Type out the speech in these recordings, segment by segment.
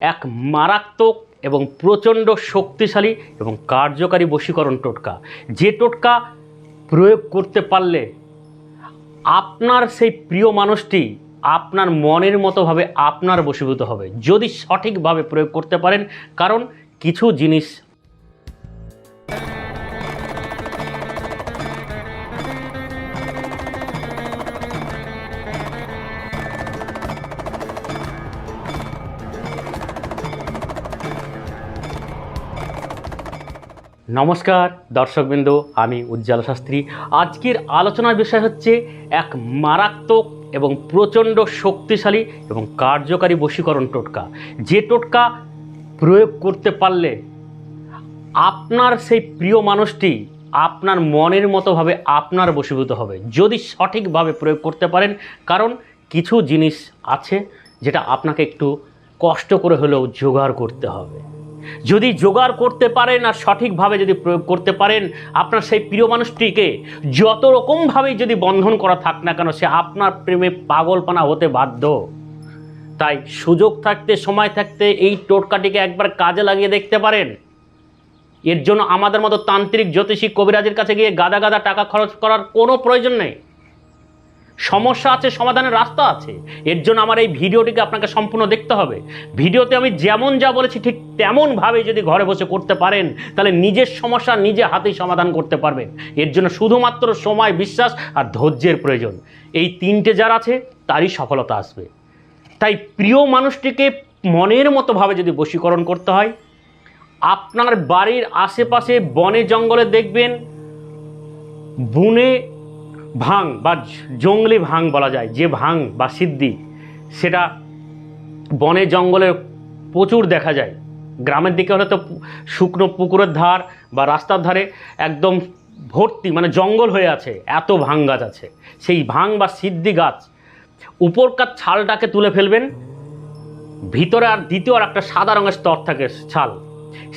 এক মারাত্মক এবং প্রচণ্ড শক্তিশালী এবং কার্যকারী বশীকরণ টোটকা। যে টোটকা প্রয়োগ করতে পারলে আপনার সেই প্রিয় মানুষটি আপনার মনের মতোভাবে আপনার বশীভূত হবে। যদি সঠিকভাবে প্রয়োগ করতে পারেন, কারণ কিছু জিনিস নমস্কার, দর্শকবৃন্দ, আমি উজ্জ্বল শাস্ত্রী। আজকের আলোচনার বিষয় হচ্ছে এক মারাত্মক এবং প্রচণ্ড শক্তিশালী এবং কার্যকারী বশীকরণ টোটকা। যে টোটকা প্রয়োগ করতে পারলে আপনার সেই প্রিয় মানুষটি আপনার মনের মতোভাবে আপনার বশীভূত হবে। যদি সঠিকভাবে প্রয়োগ করতে পারেন, কারণ কিছু জিনিস আছে যেটা আপনাকে একটু কষ্ট করে হলেও জোগাড় করতে হবে। যদি জোগাড় করতে পারেন আর সঠিকভাবে যদি প্রয়োগ করতে পারেন, আপনার সেই প্রিয় মানুষটিকে যত রকমভাবেই যদি বন্ধন করা থাক না কেন, সে আপনার প্রেমে পাগলপানা হতে বাধ্য। তাই সুযোগ থাকতে, সময় থাকতে এই টোটকাটিকে একবার কাজে লাগিয়ে দেখতে পারেন। এর জন্য আমাদের মতো তান্ত্রিক, জ্যোতিষী, কবিরাজের কাছে গিয়ে গাদা গাদা টাকা খরচ করার কোনো প্রয়োজন নেই। সমস্যা আছে, সমাধানের রাস্তা আছে। এর জন্য আমার এই ভিডিওটিকে আপনাকে সম্পূর্ণ দেখতে হবে। ভিডিওতে আমি যেমন যা বলেছি ঠিক তেমনভাবে যদি ঘরে বসে করতে পারেন, তাহলে নিজের সমস্যা নিজে হাতেই সমাধান করতে পারবেন। এর জন্য শুধুমাত্র সময়, বিশ্বাস আর ধৈর্যের প্রয়োজন। এই তিনটে যার আছে, তারই সফলতা আসবে। তাই প্রিয় মানুষটিকে মনের মতোভাবে যদি বশীকরণ করতে হয়, আপনার বাড়ির আশেপাশে বনে জঙ্গলে দেখবেন, বনে ভাং বা জঙ্গলি ভাং বলা যায়, যে ভাং বা সিদ্ধি, সেটা বনে জঙ্গলে প্রচুর দেখা যায়। গ্রামের দিকে হলে তো শুকনো পুকুরের ধার বা রাস্তার ধারে একদম ভর্তি মানে জঙ্গল হয়ে আছে, এত ভাং গাছ আছে। সেই ভাং বা সিদ্ধি গাছ, উপরকার ছালটাকে তুলে ফেলবেন, ভিতরে আর দ্বিতীয় আর একটা সাদা রঙের স্তর থাকে ছাল,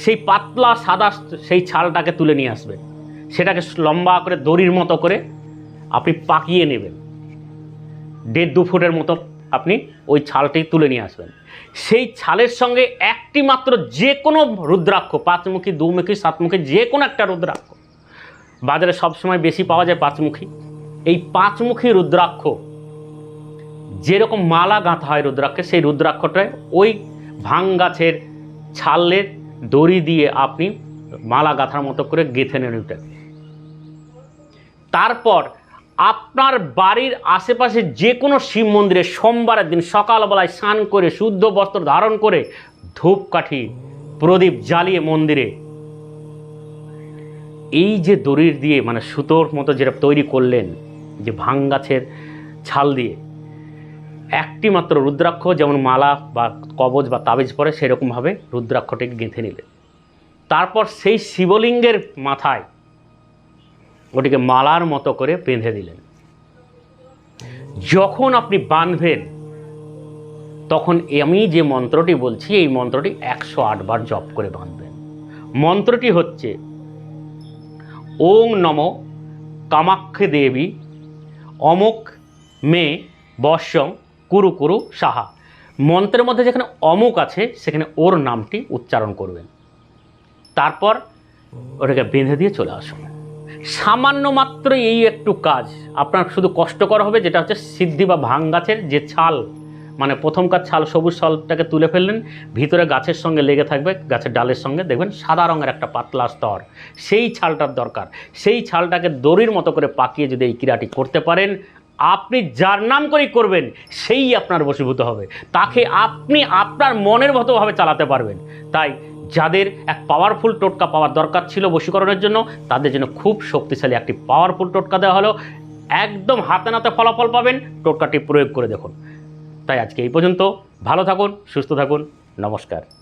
সেই পাতলা সাদা সেই ছালটাকে তুলে নিয়ে আসবে সেটাকে লম্বা করে দড়ির মতো করে আপনি পাকিয়ে নেবেন। দেড় দু ফুটের মতো আপনি ওই ছালটি তুলে নিয়ে আসবেন। সেই ছালের সঙ্গে একটি মাত্র যে কোনো রুদ্রাক্ষ, পাঁচমুখী, দুমুখী, সাতমুখী, যে কোনো একটা রুদ্রাক্ষ, বাজারে সবসময় বেশি পাওয়া যায় পাঁচমুখী। এই পাঁচমুখী রুদ্রাক্ষ, যেরকম মালা গাঁথা হয় রুদ্রাক্ষে সেই রুদ্রাক্ষটায় ওই ভাং গাছের ছালের দড়ি দিয়ে আপনি মালা গাঁথার মতো করে গেঁথে নেন ওইটা তারপর আপনার বাড়ির আশেপাশে যে কোনো শিব মন্দিরে সোমবারের দিন সকালবেলায় স্নান করে শুদ্ধ বস্ত্র ধারণ করে ধূপকাঠি, প্রদীপ জ্বালিয়ে মন্দিরে। এই যে দড়ির দিয়ে মানে সুতোর মতো যেটা তৈরি করলেন, যে ভাং গাছের ছাল দিয়ে, একটি মাত্র রুদ্রাক্ষ, যেমন মালা বা কবচ বা তাবিজ পরে, সেরকমভাবে রুদ্রাক্ষটিকে গেঁথে নিলেন। তারপর সেই শিবলিঙ্গের মাথায় ওটিকে মালার মতো করে বেঁধে দিলেন। যখন আপনি বাঁধবেন, তখন আমি যে মন্ত্রটি বলছি, এই মন্ত্রটি একশো বার জপ করে বাঁধবেন। মন্ত্রটি হচ্ছে, ওং নম কামাক্ষে দেবী, অমুক মে বর্ষং কুরু কুরু সাহা। মন্ত্রের মধ্যে যেখানে অমুক আছে, সেখানে ওর নামটি উচ্চারণ করবেন। তারপর ওটাকে বেঁধে দিয়ে চলে আসুন। সামান্য মাত্র এই একটু কাজ। আপনার শুধু কষ্টকর হবে, যেটা হচ্ছে সিদ্ধি বা ভাং গাছের যে ছাল মানে প্রথমকার ছাল, সবুজ ছালটাকে তুলে ফেললেন, ভিতরে গাছের সঙ্গে লেগে থাকবে, গাছের ডালের সঙ্গে, দেখবেন সাদা রঙের একটা পাতলা স্তর। সেই ছালটার দরকার। সেই ছালটাকে দড়ির মতো করে পাকিয়ে যদি এই ক্রিয়াটি করতে পারেন, আপনি যার নাম করেই করবেন, সেই আপনার বশীভূত হবে। তাকে আপনি আপনার মনের মতোভাবে চালাতে পারবেন। তাই যাদের এক পাওয়ারফুল টোটকা পাওয়ার দরকার ছিল বশীকরণের জন্য, তাদের জন্য খুব শক্তিশালী একটি পাওয়ারফুল টোটকা দেওয়া হলো। একদম হাতে নাতে ফলাফল পাবেন, টোটকাটি প্রয়োগ করে দেখুন। তাই আজকে এই পর্যন্ত, ভালো থাকুন, সুস্থ থাকুন, নমস্কার।